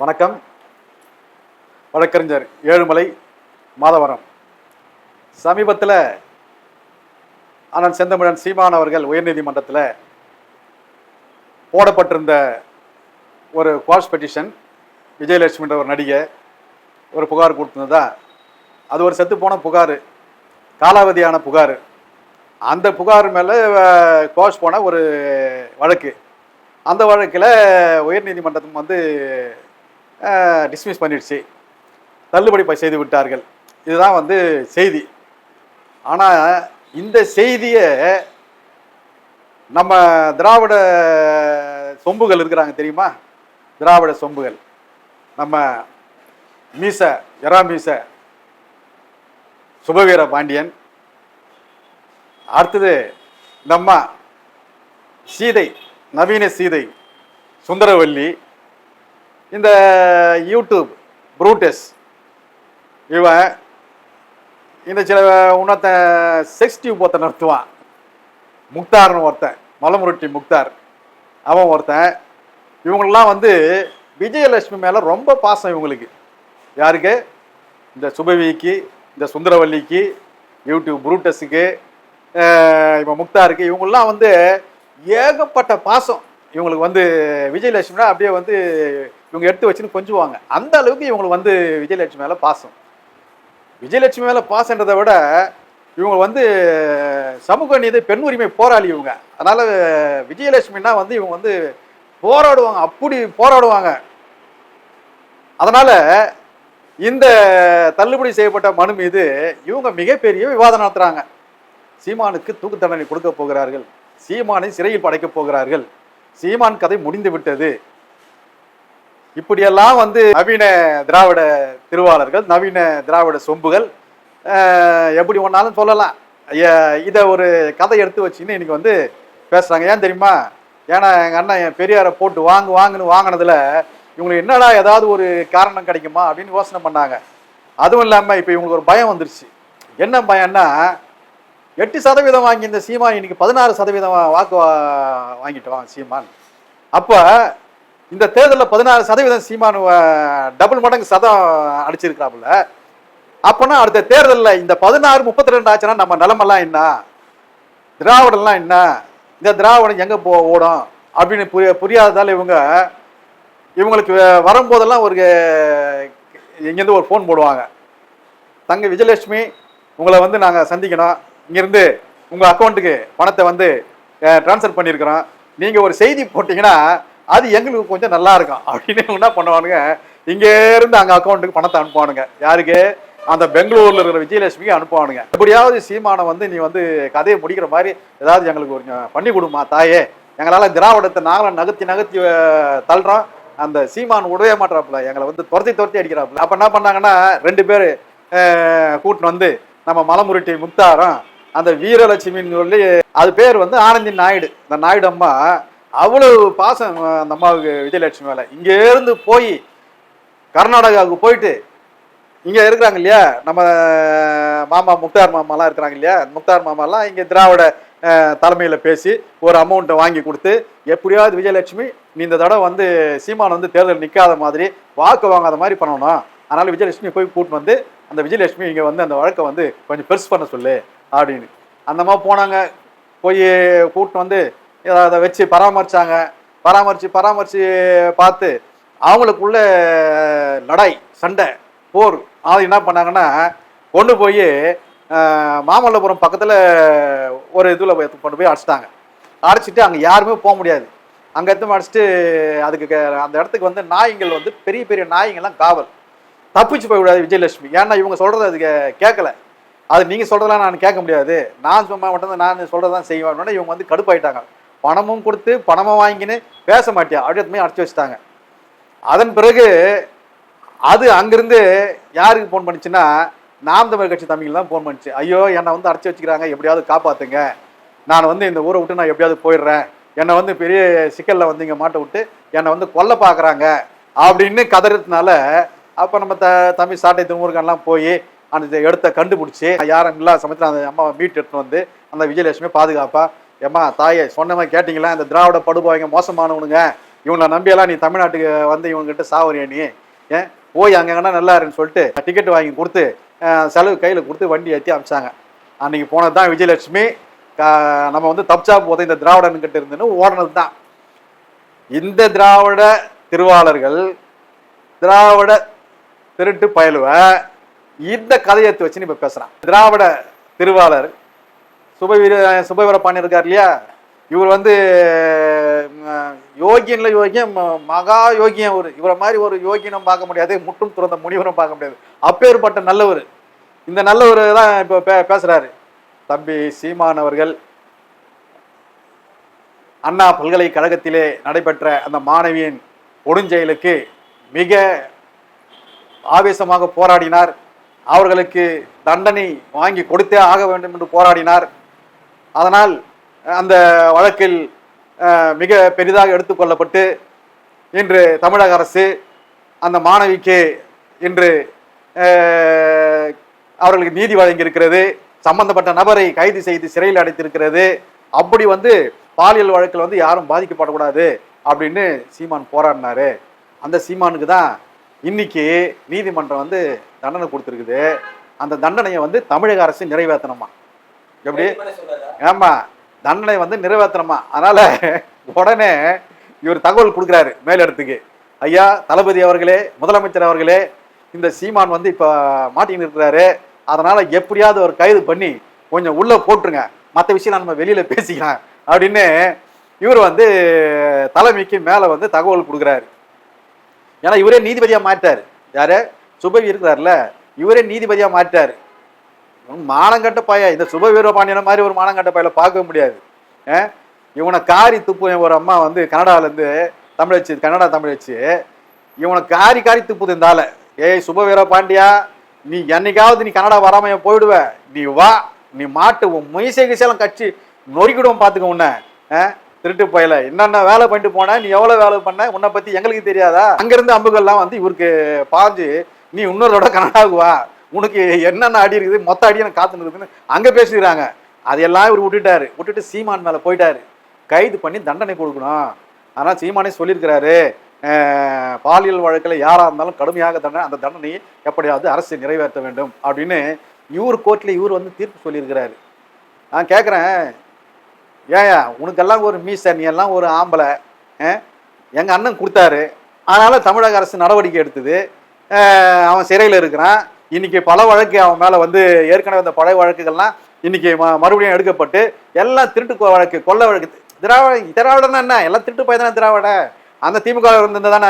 வணக்கம். வழக்கறிஞர் ஏழுமலை மாதவரம். சமீபத்தில் அண்ணன் செந்தமிழன் சீமான் அவர்கள் உயர்நீதிமன்றத்தில் போடப்பட்டிருந்த ஒரு குவாஷ் பெட்டிஷன் விஜயலட்சுமின்ற ஒரு நடிகை ஒரு புகார் கொடுத்துருந்ததா? அது ஒரு செத்துப்போன புகார் காலாவதியான புகார். அந்த புகார் மேலே கோஷ் போன ஒரு வழக்கு. அந்த வழக்கில் உயர்நீதிமன்றத்தும் வந்து டிஸ்மிஸ் பண்ணிடுச்சு. தள்ளுபடி செய்து விட்டார்கள். இதுதான் வந்து செய்தி. ஆனால் இந்த செய்தியை நம்ம திராவிட சொம்புகள் இருக்கிறாங்க தெரியுமா? திராவிட சொம்புகள். நம்ம மீச எரா மீச சுபவீர பாண்டியன். அடுத்தது நம்ம சீதை நவீன சீதை சுந்தரவல்லி. இந்த யூடியூப் ப்ரூட்டஸ் இவன் இந்த சில உன்னத்த செக்ஸ் டியூப் ஒருத்தன் நடத்துவான். முக்தார்னு ஒருத்தன் மலமுருட்டி முக்தார். அவன் ஒருத்தன். இவங்களெலாம் வந்து விஜயலட்சுமி மேலே ரொம்ப பாசம் இவங்களுக்கு. யாருக்கு? இந்த சுபவிக்கு இந்த சுந்தரவல்லிக்கு யூடியூப் ப்ரூட்டஸுக்கு இப்போ முக்தாருக்கு இவங்கெல்லாம் வந்து ஏகப்பட்ட பாசம் இவங்களுக்கு வந்து விஜயலட்சுமினா அப்படியே வந்து இவங்க எடுத்து வச்சுன்னு கொஞ்சுவாங்க. அந்த அளவுக்கு இவங்களுக்கு வந்து விஜயலட்சுமி மேலே பாசம். விஜயலட்சுமி மேலே பாசன்றதை விட இவங்க வந்து சமூக நீதி பெண் உரிமை போராளி இவங்க. அதனால் விஜயலட்சுமினா வந்து இவங்க வந்து போராடுவாங்க. அப்படி போராடுவாங்க. அதனால் இந்த தள்ளுபடி செய்யப்பட்ட மனு மீது இவங்க மிகப்பெரிய விவாதம் நடத்துகிறாங்க சீமானுக்கு தூக்கு தண்டனை கொடுக்க போகிறார்கள். சீமானை சிறையில் படைக்கப் போகிறார்கள். சீமான் கதை முடிந்து விட்டது. இப்படியெல்லாம் வந்து நவீன திராவிட திருவாளர்கள் நவீன திராவிட சொம்புகள் எப்படி ஒன்றாலும் சொல்லலாம். இதை ஒரு கதை எடுத்து வச்சுன்னு இன்னைக்கு வந்து பேசுகிறாங்க ஏன் தெரியுமா? ஏன்னா எங்கள் அண்ணன் என் பெரியாரை போட்டு வாங்கு வாங்குன்னு வாங்கினதில் இவங்களுக்கு என்னடா ஏதாவது ஒரு காரணம் கிடைக்குமா அப்படின்னு யோசனை பண்ணாங்க. அதுவும் இல்லாமல் இப்போ இவங்களுக்கு ஒரு பயம் வந்துருச்சு. என்ன பயம்னா எட்டு சதவீதம் வாங்கி இந்த சீமான் இன்னைக்கு பதினாறு சதவீதம் வாக்கு வா- வாங்கிட்டு வாங்க சீமான். அப்போ இந்த தேர்தலில் பதினாறு சதவீதம் சீமானு டபுள் மடங்கு சதம் அடிச்சிருக்கிறாப்புல. அப்போனா அடுத்த தேர்தலில் இந்த பதினாறு முப்பத்தி ரெண்டு ஆச்சுன்னா நம்ம நிலமெல்லாம் என்ன? திராவிடம்லாம் என்ன? இந்த திராவிடம் எங்கே போ ஓடும்? அப்படின்னு புரிய புரியாததால் இவங்க இவங்களுக்கு வரும்போதெல்லாம் ஒரு இங்கேருந்து ஒரு ஃபோன் போடுவாங்க. தங்க விஜயலட்சுமி உங்களை வந்து நாங்கள் சந்திக்கணும். இங்கேருந்து உங்கள் அக்கௌண்ட்டுக்கு பணத்தை வந்து ட்ரான்ஸ்ஃபர் பண்ணியிருக்கிறோம். நீங்கள் ஒரு செய்தி போட்டிங்கன்னா அது எங்களுக்கு கொஞ்சம் நல்லா இருக்கும். அப்படின்னு என்ன பண்ணுவானுங்க? இங்கே இருந்து அங்கே அக்கௌண்ட்டுக்கு பணத்தை அனுப்புவானுங்க. யாருக்கு? அந்த பெங்களூர்ல இருக்கிற விஜயலட்சுமிக்கு அனுப்புவானுங்க. எப்படியாவது சீமானை வந்து நீ வந்து கதையை முடிக்கிற மாதிரி ஏதாவது எங்களுக்கு கொஞ்சம் பண்ணி கொடுமா தாயே. எங்களால் திராவிடத்தை நாங்களும் நகர்த்தி நகர்த்தி தள்ளுறோம். அந்த சீமான் விடவே மாட்டாப்புல. எங்களை வந்து துரத்தி துரத்தி அடிக்கிறாப்புல. அப்போ என்ன பண்ணாங்கன்னா ரெண்டு பேர் கூட்டின்னு வந்து நம்ம மலமுருட்டி முக்தாரம் அந்த வீரலட்சுமின்னு சொல்லி அது பேர் வந்து ஆனந்தி நாயுடு. இந்த நாயுடு அம்மா அவ்வளவு பாசம் அந்த அம்மாவுக்கு விஜயலட்சுமி மேலே. இங்கேருந்து போய் கர்நாடகாவுக்கு போயிட்டு இங்கே இருக்கிறாங்க இல்லையா? நம்ம மாமா முக்தார் மாமாலாம் இருக்கிறாங்க இல்லையா? முக்தார் மாமாலாம் இங்கே திராவிட தலைமையில் பேசி ஒரு அமௌண்ட்டை வாங்கி கொடுத்து எப்படியாவது விஜயலட்சுமி நீ இந்த தடவை வந்து சீமான் வந்து தேர்தல் நிற்காத மாதிரி வாக்கு வாங்காத மாதிரி பண்ணணும் அதனால் விஜயலட்சுமி போய் கூட்டின்னு வந்து அந்த விஜயலட்சுமி இங்கே வந்து அந்த வழக்கை வந்து கொஞ்சம் பெருசு பண்ண சொல்லு அப்படின்னு. அந்த மாதிரி போனாங்க போய் கூட்டின்னு வந்து அதை வச்சு பராமரிச்சாங்க. பராமரித்து பராமரித்து பார்த்து அவங்களுக்குள்ள லடாய் சண்டை போர் அது என்ன பண்ணாங்கன்னா கொண்டு போய் மாமல்லபுரம் பக்கத்தில் ஒரு இதில் கொண்டு போய் அடிச்சிட்டாங்க. அடைச்சிட்டு அங்கே யாருமே போக முடியாது. அங்கே எடுத்து அடிச்சுட்டு அதுக்கு அந்த இடத்துக்கு வந்து நாய்கள் வந்து பெரிய பெரிய நாய்ங்கள்லாம் காவல். தப்பிச்சு போய்விடாது விஜயலட்சுமி. ஏன்னா இவங்க சொல்கிறது அது கேட்கல. அது நீங்கள் சொல்கிறதெல்லாம் நான் கேட்க முடியாது. நான் சும்மா மட்டும் நான் சொல்கிறதான் செய்வேன். இவங்க வந்து கடுப்பாயிட்டாங்க. பணமும் கொடுத்து பணமும் வாங்கின்னு பேச மாட்டியா? அப்படியே போய் அடைச்சி வச்சுட்டாங்க. அதன் பிறகு அது அங்கிருந்து யாருக்கு ஃபோன் பண்ணிச்சுன்னா நாம் தமிழ் கட்சி தம்பிகள் தான் ஃபோன் பண்ணுச்சு. ஐயோ என்னை வந்து அடைச்சி வச்சுக்கிறாங்க எப்படியாவது காப்பாற்றுங்க நான் வந்து இந்த ஊரை விட்டு நான் எப்படியாவது போயிடுறேன். என்னை வந்து பெரிய சிக்கலில் வந்து இங்கே மாட்ட விட்டு என்னை வந்து கொல்ல பார்க்குறாங்க அப்படின்னு கதறதுனால அப்போ நம்ம த தம்பி சாட்டை திருமுருகன்லாம் போய் அந்த இடத்த கண்டுபிடிச்சி யாரும் இல்லாத சமயத்தில் அந்த அம்மாவை மீட் எடுத்துன்னு வந்து அந்த விஜயலட்சுமி பாதுகாப்பாக ஏம்மா தாயே சொன்ன மாதிரி கேட்டிங்களா? இந்த திராவிட படுபாய்ங்க மோசமானவனுங்க. இவனை நம்பியெல்லாம் நீ தமிழ்நாட்டுக்கு வந்து இவங்ககிட்ட சாவறியா நீ? ஏன்? போய் அங்கங்கன்னா நல்லா இருன்னு சொல்லிட்டு டிக்கெட் வாங்கி கொடுத்து செலவு கையில் கொடுத்து வண்டி ஏற்றி அமிச்சாங்க. அன்னைக்கு போனது தான் விஜயலட்சுமி நம்ம வந்து தப்சா போதை இந்த திராவிடன்கிட்ட இருந்துன்னு ஓடினது தான் இந்த திராவிட திருவாளர்கள் திராவிட திருட்டு பயலுவ இந்த கதையத்தை வச்சு இப்போ பேசுகிறான் திராவிட திருவாளர் சுபவீர சுபவீர பாண்டியன் இருக்கார் இல்லையா இவர் வந்து யோகியன்ல யோகியம் ம- மகா யோகியம் ஒரு இவரை மாதிரி ஒரு யோகியனும் பார்க்க முடியாது முட்டும் துறந்த முனிவரும் பார்க்க முடியாது. அப்பேற்பட்ட நல்லவர். இந்த நல்லவர் தான் இப்போ பே பேசுறாரு. தம்பி சீமான் அவர்கள் அண்ணா பல்கலைக்கழகத்திலே நடைபெற்ற அந்த மாணவியின் கொடுஞ்செயலுக்கு மிக ஆவேசமாக போராடினார். அவர்களுக்கு தண்டனை வாங்கி கொடுத்தே ஆக வேண்டும் என்று போராடினார். அதனால் அந்த வழக்கில் மிக பெரிதாக எடுத்துக்கொள்ளப்பட்டு இன்று தமிழக அரசு அந்த மாணவிக்கு இன்று அவர்களுக்கு நீதி வழங்கியிருக்கிறது சம்பந்தப்பட்ட நபரை கைது செய்து சிறையில் அடைத்திருக்கிறது அப்படி வந்து பாலியல் வழக்கில் வந்து யாரும் பாதிக்கப்படக்கூடாது அப்படின்னு சீமான் போராடினாரு. அந்த சீமானுக்கு தான் இன்னைக்கு நீதிமன்றம் வந்து தண்டனை கொடுத்துருக்குது. அந்த தண்டனையை வந்து தமிழக அரசு நிறைவேற்றணுமா? எப்படி? ஆமா தண்டனை வந்து நிறைவேற்றணுமா அதனால உடனே இவர் தகவல் கொடுக்குறாரு மேலிடத்துக்கு. ஐயா தளபதி அவர்களே முதலமைச்சர் அவர்களே இந்த சீமான் வந்து இப்ப மாட்டின்னு இருக்கிறாரு. அதனால எப்படியாவது ஒரு கைது பண்ணி கொஞ்சம் உள்ள போட்டுருங்க. மற்ற விஷயம் நம்ம வெளியில பேசிக்கலாம் அப்படின்னு இவர் வந்து தலைமைக்கு மேல வந்து தகவல் கொடுக்குறாரு. ஏன்னா இவரே நீதிபதியா மாட்டாரு யாரு? சுபவி இருக்கிறார்ல. இவரே நீதிபதியா மாட்டாரு மானங்கட்ட பையன் இந்த சுப வீரபாண்டியன மாதிரி ஒரு மானங்கட்ட பையில பார்க்க முடியாது. இவனை காரி துப்பு ஒரு அம்மா வந்து கனடாலேருந்து தமிழச்சு கன்னடா தமிழச்சு. இவனை காரி காரி துப்புது இந்த ஏய் சுப வீரபாண்டியா நீ என்னைக்காவது நீ கனடா வராம போயிடுவ. நீ வா. நீ மாட்டு உன் மீசை கிசையெல்லாம் கட்சி நொறுக்கிடுவோம் பார்த்துக்க உன்னை. திருட்டு பயில. என்னென்ன வேலை பண்ணிட்டு போன? நீ எவ்வளோ வேலை பண்ண? உன்னை பற்றி எங்களுக்கு தெரியாதா? அங்கேருந்து அம்புகள்லாம் வந்து இவருக்கு பாஞ்சு நீ இன்னொருட கனடாவுக்கு வா. உனக்கு என்னென்ன அடி இருக்குது மொத்த அடி எனக்கு காத்து இருக்குதுன்னு அங்கே பேசிக்கிறாங்க. அதையெல்லாம் இவர் விட்டுட்டாரு. விட்டுட்டு சீமான் மேலே போயிட்டாரு. கைது பண்ணி தண்டனை கொடுக்கணும். ஆனால் சீமானே சொல்லியிருக்கிறாரு பாலியல் வழக்கில் யாராக இருந்தாலும் கடுமையாக தண்டனை அந்த தண்டனையை எப்படியாவது அரசு நிறைவேற்ற வேண்டும். அப்படின்னு இவர் கோர்ட்டில் இவர் வந்து தீர்ப்பு சொல்லியிருக்கிறாரு. நான் கேட்குறேன் ஏயா உனக்கெல்லாம் ஒரு மீசை நீ எல்லாம் ஒரு ஆம்பளை. எங்கள் அண்ணன் கொடுத்தாரு. அதனால் தமிழக அரசு நடவடிக்கை எடுத்தது. அவன் சிறையில் இருக்கிறான். இன்னைக்கு பல வழக்கு அவன் மேல வந்து ஏற்கனவே அந்த பழைய வழக்குகள்லாம் இன்னைக்கு ம- மறுபடியும் எடுக்கப்பட்டு எல்லாம் திருட்டு கொ- வழக்கு கொள்ள வழக்கு. திராவிட திராவிடன்னா என்ன? எல்லாம் திருட்டு பையன் தானே திராவிட. அந்த திமுக இருந்தது தானே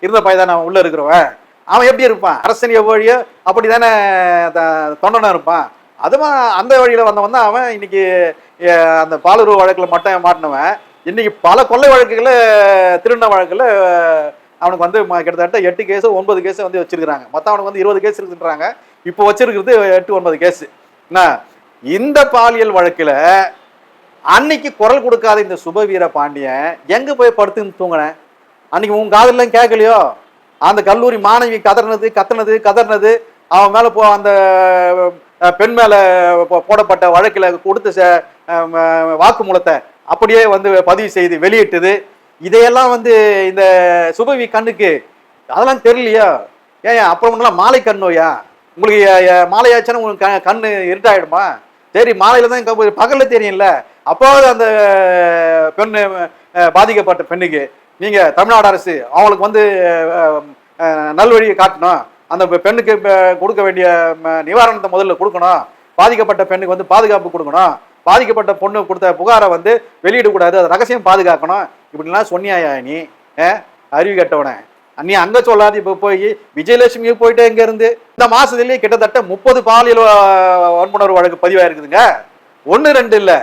இருந்த பையன் தானே அவன் உள்ள இருக்கிறவன். அவன் எப்படி இருப்பான்? அரசனிய வழியோ அப்படி தானே தொண்டனா இருப்பான். அதுவும் அந்த வழியில் வந்தவன் தான் அவன் இன்னைக்கு அந்த பாலுறவு வழக்கில் மட்டும் மாட்டினவன். இன்னைக்கு பல கொள்ளை வழக்குகளை திருடின வழக்கில் அவனுக்கு வந்து கிட்டத்தட்ட எட்டு கேஸு ஒன்பது கேஸ் வந்து வச்சிருக்கிறாங்க. மொத்தம் அவனுக்கு வந்து இருபது கேஸ் இருக்குன்றாங்க. இப்போ வச்சிருக்கிறது எட்டு ஒன்பது கேஸ் என்ன? இந்த பாலியல் வழக்கில் அன்னைக்கு குரல் கொடுக்காத இந்த சுபவீர பாண்டியன் எங்க போய் படுத்துன்னு தூங்கினேன் அன்னைக்கு உன் காதெல்லாம் கேட்கலையோ? அந்த கல்லூரி மாணவி கதறினது கத்தனது கதறினது அவன் மேலே போ அந்த பெண் மேலே போடப்பட்ட வழக்கில் கொடுத்த ச- வாக்குமூலத்தை அப்படியே வந்து பதிவு செய்து வெளியிட்டது. இதையெல்லாம் வந்து இந்த சுபவி கண்ணுக்கு அதெல்லாம் தெரியலையா? ஏன் அப்புறம் மாலை கண்ணோயா உங்களுக்கு மாலையாச்சுன்னா உங்களுக்கு க- கண்ணு இருட்டாயிடுமா? சரி மாலையில தான் பகலில் பகல்ல தெரியும்ல. அப்போது அந்த பெண் பாதிக்கப்பட்ட பெண்ணுக்கு நீங்க தமிழ்நாடு அரசு அவங்களுக்கு வந்து நல்வழியை காட்டணும். அந்த பெண்ணுக்கு கொடுக்க வேண்டிய நிவாரணத்தை முதல்ல கொடுக்கணும். பாதிக்கப்பட்ட பெண்ணுக்கு வந்து பாதுகாப்பு கொடுக்கணும். பாதிக்கப்பட்ட பொண்ணு கொடுத்த புகாரை வந்து வெளியிடக்கூடாது. அதை ரகசியம் பாதுகாக்கணும். இப்படிலாம் சொன்னியாயா நீ? அறிவு கெட்டவனே. நீ அங்க சொல்லாது இப்போ போய் விஜயலட்சுமிக்கு போயிட்டு எங்க இருந்து? இந்த மாசத்துலயே கிட்டத்தட்ட முப்பது பாலியல் வன்புணர்வு வழக்கு பதிவாயிருக்குதுங்க. ஒன்று ரெண்டு இல்லை.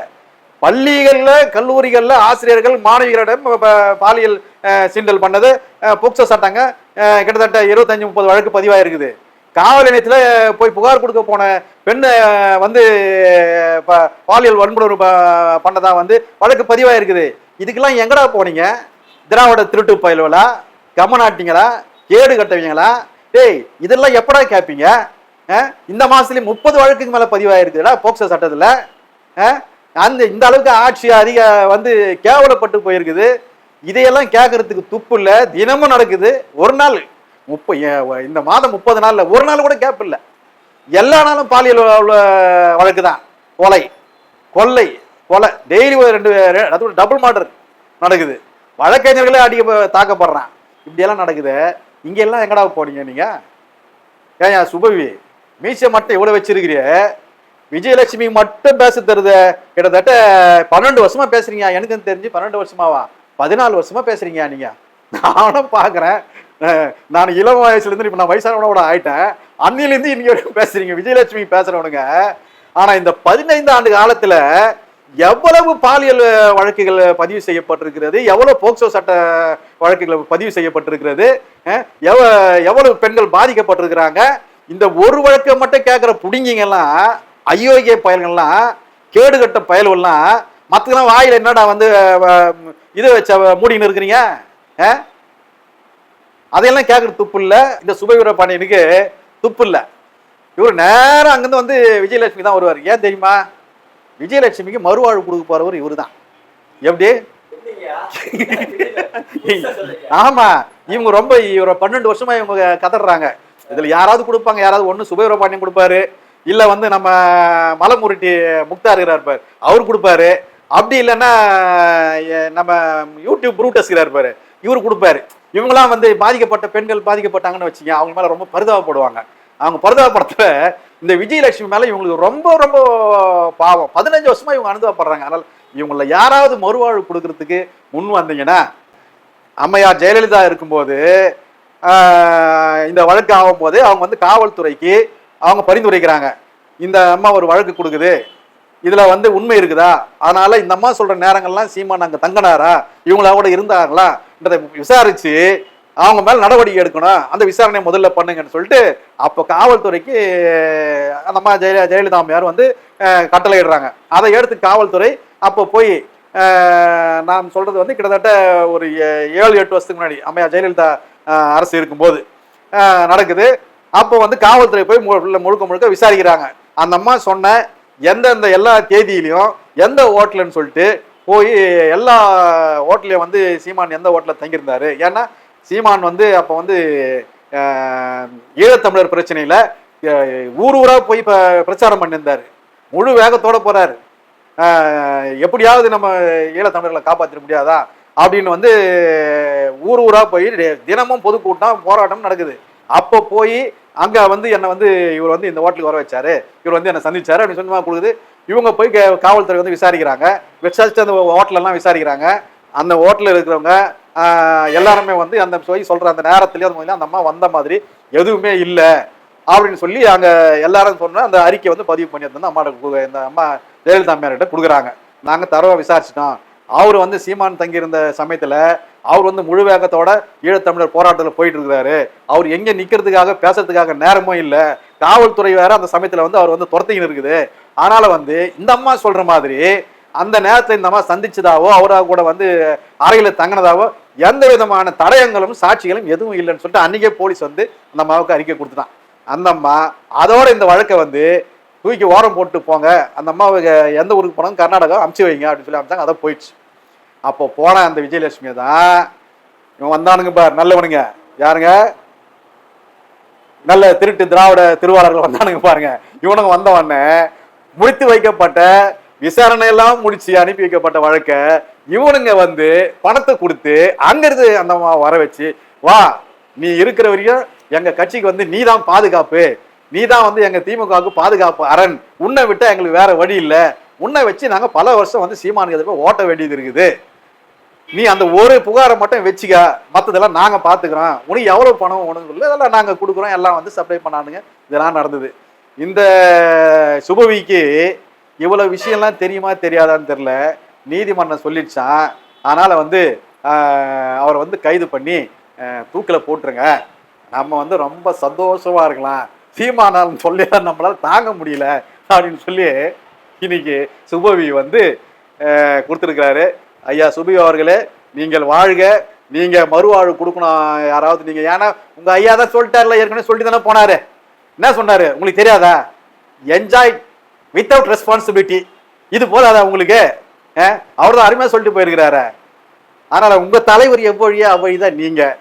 பள்ளிகளில் கல்லூரிகளில் ஆசிரியர்கள் மாணவிகளிடம் பாலியல் சிண்டல் சீண்டல் பண்ணது. போக்சோ சட்டங்க கிட்டத்தட்ட இருபத்தஞ்சு முப்பது வழக்கு பதிவாயிருக்குது. காவல் நிலையத்தில் போய் புகார் கொடுக்க போன பெண்ணை வந்து ப- பாலியல் வன்புணர்வு ப- வந்து வழக்கு பதிவாயிருக்குது. இதுக்கெல்லாம் எங்கடா போனீங்க? திராவிட திருட்டு பயில்களா? கமநாட்டிங்களா கேடு கட்டவீங்களா? டேய் இதெல்லாம் எப்படா கேட்பீங்க இந்த மாதத்துலேயும் முப்பது வழக்குக்கு மேல பதிவாயிருக்குடா போக்சோ சட்டத்துல. அந்த இந்த அளவுக்கு ஆட்சி அதிக வந்து கேவலப்பட்டு போயிருக்குது. இதையெல்லாம் கேட்கறதுக்கு துப்பு இல்ல. தினமும் நடக்குது. ஒரு நாள் முப்ப இந்த மாதம் முப்பது நாள்ல ஒரு நாள் கூட கேப் இல்லை. எல்லா நாளும் பாலியல் வழக்கு தான் கொலை. கொள்ளை. கொலை. டெய்லி ஒரு ரெண்டு ரெ- டபுள் மர்டர் நடக்குது. வழக்கறிஞர்களே அடிக்க தாக்கப்படுறான். இப்படியெல்லாம் நடக்குது. இங்கெல்லாம் எங்கடா போனீங்க நீங்கள் ஏன் சுபவி மீசை மட்டும் இவ்வளோ வச்சிருக்கிறிய? விஜயலட்சுமி மட்டும் பேச தருது. கிட்டத்தட்ட பன்னெண்டு வருஷமா பேசுறீங்க. எனக்கு தெரிஞ்சு பன்னெண்டு வருஷமாவா? பதினாலு வருஷமா பேசுறீங்க நீங்க. நானும் பாக்குறேன். நான் இளம் வயசுலேருந்து இப்போ நான் வயசானவனோட ஆயிட்டேன். அன்னிலேருந்து இன்னைக்கு வரைக்கும் பேசுறீங்க. விஜயலட்சுமி பேசுறவனுங்க. ஆனா இந்த பதினைந்து ஆண்டு காலத்துல எவ்வளவு பாலியல் வழக்குகள் பதிவு செய்யப்பட்டிருக்கிறது? எவ்வளவு போக்சோ சட்ட வழக்குகள் பதிவு செய்யப்பட்டிருக்கிறது? எவ- எவ்வளவு பெண்கள் பாதிக்கப்பட்டிருக்கிறாங்க? இந்த ஒரு வழக்கை மட்டும் கேட்குற புடிங்கிங்கெல்லாம் அயோக்கிய பயல்கள்லாம் கேடுகட்ட பயல்கள்லாம் மற்றெல்லாம் வாயில் என்னடா வந்து இதை வச்ச மூடின்னு இருக்கிறீங்க? அதையெல்லாம் கேட்குற துப்பு இல்லை. இந்த சுபவீர பாண்டியனுக்கு துப்பு இல்லை. இவர் நேரம் அங்கேருந்து வந்து விஜயலட்சுமி தான் வருவார். ஏன் தெரியுமா? விஜயலட்சுமிக்கு மறுவாழ்வு கொடுக்க போறவர் இவரு தான் எப்படி ஆமா இவங்க ரொம்ப இவரை பன்னெண்டு வருஷமா இவங்க கதறாங்க. இதுல யாராவது கொடுப்பாங்க யாராவது ஒண்ணு சுபவீர பாண்டியன் கொடுப்பாரு இல்ல வந்து நம்ம மலமுருட்டி முக்தார் இருக்கிறார் பாரு அவர் கொடுப்பாரு. அப்படி இல்லைன்னா நம்ம யூடியூப் ப்ரூட்டஸ் இருப்பாரு இவர் கொடுப்பாரு. இவங்கெல்லாம் வந்து பாதிக்கப்பட்ட பெண்கள் பாதிக்கப்பட்டாங்கன்னு வச்சுங்க அவங்க மேல ரொம்ப பரிதாபப்படுவாங்க. அவங்க பரிதாபப்படுத்த இந்த விஜயலட்சுமி மேல இவங்களுக்கு ரொம்ப ரொம்ப பாவம். பதினஞ்சு வருஷமா இவங்க அனுபவப்படுறாங்க. அதனால இவங்கள யாராவது மறுவாழ்வு கொடுக்கறதுக்கு முன் வந்தீங்கன்னா அம்மையார் ஜெயலலிதா இருக்கும்போது இந்த வழக்கு ஆகும்போது அவங்க வந்து காவல்துறைக்கு அவங்க பரிந்துரைக்கிறாங்க. இந்த அம்மா ஒரு வழக்கு கொடுக்குது. இதுல வந்து உண்மை இருக்குதா? அதனால இந்த அம்மா சொல்ற நேரங்கள்லாம் சீமா நாங்கள் தங்கினாரா? இவங்களா கூட இருந்தாங்களான்றதை விசாரிச்சு அவங்க மேல நடவடிக்கை எடுக்கணும். அந்த விசாரணையை முதல்ல பண்ணுங்கன்னு சொல்லிட்டு அப்போ காவல்துறைக்கு அந்த அம்மா ஜெய ஜெயலலிதா அம்மையார் வந்து கட்டளையிடுறாங்க. அதை எடுத்து காவல்துறை அப்போ போய் நாம் சொல்றது வந்து கிட்டத்தட்ட ஒரு ஏ- ஏழு எட்டு வருஷத்துக்கு முன்னாடி அம்மையா ஜெயலலிதா அரசு இருக்கும்போது நடக்குது. அப்போ வந்து காவல்துறை போய் முழுக்க முழுக்க விசாரிக்கிறாங்க. அந்த அம்மா சொன்ன எந்தெந்த எல்லா தேதியிலையும் எந்த ஹோட்டலுன்னு சொல்லிட்டு போய் எல்லா ஹோட்டலையும் வந்து சீமான் எந்த ஹோட்டலில் தங்கியிருந்தாரு? ஏன்னா சீமான் வந்து அப்போ வந்து ஈழத்தமிழர் பிரச்சனையில் ஊர் ஊராக போய் இப்போ பிரச்சாரம் பண்ணியிருந்தாரு. முழு வேகத்தோடு போகிறார் எப்படியாவது நம்ம ஈழத்தமிழர்களை காப்பாற்றிட முடியாதா? அப்படின்னு வந்து ஊர் ஊராக போய் தினமும் பொதுக்கூட்டம் போராட்டம் நடக்குது. அப்போ போய் அங்கே வந்து என்னை வந்து இவர் வந்து இந்த ஹோட்டலுக்கு வர வச்சாரு. இவர் வந்து என்னை சந்திச்சாரு. அப்படின்னு சொந்தமாக கொடுக்குது. இவங்க போய் காவல்துறை வந்து விசாரிக்கிறாங்க. விசாரிச்சு அந்த ஹோட்டலெல்லாம் விசாரிக்கிறாங்க. அந்த ஹோட்டலில் இருக்கிறவங்க எல்லாருமே வந்து அந்த போய் சொல்கிற அந்த நேரத்துலேயே அந்த முதல்ல அந்த அம்மா வந்த மாதிரி எதுவுமே இல்லை அப்படின்னு சொல்லி அங்கே எல்லாரும் சொன்ன அந்த அறிக்கை வந்து பதிவு பண்ணி அம்மாட்ட இந்த அம்மா ஜெயலலிதா அம்மையார்கிட்ட கொடுக்குறாங்க. நாங்கள் தரவை விசாரிச்சிட்டோம். அவர் வந்து சீமான் தங்கியிருந்த சமயத்தில் அவர் வந்து முழு வேகத்தோட ஈழத்தமிழர் போராட்டத்தில் போயிட்டு இருக்கிறாரு. அவர் எங்கே நிற்கிறதுக்காக பேசுறதுக்காக நேரமும் இல்லை. காவல்துறை வேற அந்த சமயத்தில் வந்து அவர் வந்து துரத்திக்கின்னு இருக்குது. அதனால வந்து இந்த அம்மா சொல்கிற மாதிரி அந்த நேரத்தில் இந்த அம்மா சந்திச்சதாவோ அவராக கூட வந்து அறையில் தங்கினதாவோ எந்த விதமான தடயங்களும் சாட்சிகளும் எதுவும் இல்லைன்னு சொல்லிட்டு அன்றைக்கே போலீஸ் வந்து அந்த அம்மாவுக்கு அறிக்கை கொடுத்துட்டான். அந்த அம்மா அதோட இந்த வழக்கை வந்து தூக்கி ஓரம் போட்டு போங்க அந்த அம்மாவுக்கு எந்த ஊருக்கு போனாலும் கர்நாடகா அமுச்சு வைங்க அப்படின்னு சொல்லி அமிச்சாங்க அதை போயிடுச்சு. அப்போ போன அந்த விஜயலட்சுமி தான் இவன் வந்தானுங்க பார் நல்லவனுங்க. யாருங்க? நல்ல திருட்டு திராவிட திருவாளர்கள் வந்தானுங்க பாருங்க. இவனுங்க வந்த உடனே முடித்து வைக்கப்பட்ட விசாரணை எல்லாம் முடிச்சு அனுப்பி வைக்கப்பட்ட வழக்க இவனுங்க வந்து பணத்தை கொடுத்து அங்கிருந்து அந்த வர வச்சு வா நீ இருக்கிற வரையும் எங்க கட்சிக்கு வந்து நீ தான் பாதுகாப்பு. நீ தான் வந்து எங்க திமுகவுக்கு பாதுகாப்பு அரண். உன்னை விட்டா எங்களுக்கு வேற வழி இல்லை. உன்னை வச்சு நாங்க பல வருஷம் வந்து சீமானுக்கு எதிர்ப்பு ஓட்ட வேண்டியது இருக்குது. நீ அந்த ஒரு புகாரை மட்டும் வச்சுக்க. மற்றதெல்லாம் நாங்க பாத்துக்கிறோம். உனக்கு எவ்வளவு பணம் உனக்கு இல்லை இதெல்லாம் நாங்க கொடுக்குறோம். எல்லாம் வந்து சப்ளை பண்ணானுங்க. இதெல்லாம் நடந்தது. இந்த சுபவிக்கு இவ்வளவு விஷயம்லாம் தெரியுமா தெரியாதான்னு தெரியல. நீதிமன்றம் சொல்லிடுச்சான் அதனால் வந்து அவரை வந்து கைது பண்ணி தூக்கில் போட்டுருங்க. நம்ம வந்து ரொம்ப சந்தோஷமாக இருக்கலாம். சீமானாலும் சொல்லி நம்மளால் தாங்க முடியல அப்படின்னு சொல்லி இன்னைக்கு சுபவி வந்து கொடுத்துருக்கிறாரு. ஐயா சுபி அவர்களே நீங்கள் வாழ்க. நீங்கள் மறுவாழ்வு கொடுக்கணும் யாராவது நீங்கள் ஏன்னா உங்கள் ஐயா தான் சொல்லிட்டார்ல ஏற்கனவே சொல்லிட்டு தானே போனாரு. என்ன சொன்னார்? உங்களுக்கு தெரியாதா? என்ஜாய் வித்தவுட் ரெஸ்பான்சிபிலிட்டி இது போதாதா உங்களுக்கு? அவர் தான் அருமையாக சொல்லிட்டு போயிருக்கிறாரு. அதனால் உங்கள் தலைவர் எவ்வழியோ அவ்வழிதான் நீங்கள்